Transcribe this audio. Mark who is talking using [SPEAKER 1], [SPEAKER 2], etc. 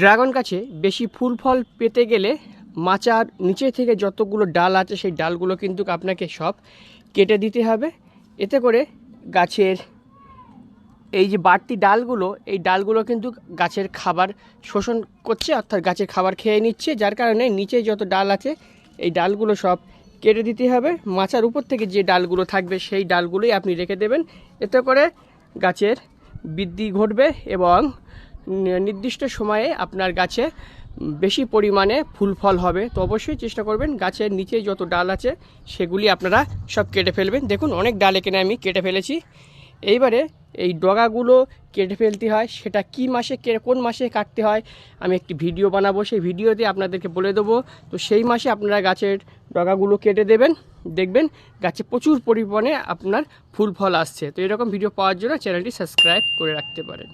[SPEAKER 1] Dragon গাছে বেশি ফুল ফল পেতে গেলে মাচার নিচে থেকে যতগুলো ডাল আছে, সেই ডালগুলো কিন্তু আপনাকে সব কেটে দিতে হবে। এতে করে গাছের এই যে বাড়তি ডালগুলো, এই ডালগুলো কিন্তু গাছের খাবার শোষণ করছে, অর্থাৎ গাছের খাবার খেয়ে নিচ্ছে, যার কারণে নিচে যত ডাল আছে, এই ডালগুলো সব কেটে দিতে হবে। মাচার উপর থেকে যে ডালগুলো থাকবে, সেই ডালগুলোই আপনি রেখে দেবেন। এতে করে গাছের বৃদ্ধি ঘটবে এবং নির্দিষ্ট সময়ে আপনার গাছে বেশি পরিমাণে ফুল ফল হবে। তো অবশ্যই চেষ্টা করবেন গাছের নিচে যত ডাল আছে, সেগুলি আপনারা সব কেটে ফেলবেন। দেখুন, অনেক ডাল এখানে আমি কেটে ফেলেছি। এইবারে এই ডগাগুলো কেটে ফেলতে হয়। সেটা কি মাসে কোন মাসে কাটতে হয়, আমি একটি ভিডিও বানাবো। সেই ভিডিওতে আপনাদেরকে বলে দেবো। তো সেই মাসে আপনারা গাছের ডগাগুলো কেটে দেবেন। দেখবেন গাছে প্রচুর পরিমাণে আপনার ফুল ফল আসছে। তো এরকম ভিডিও পাওয়ার জন্য চ্যানেলটি সাবস্ক্রাইব করে রাখতে পারেন।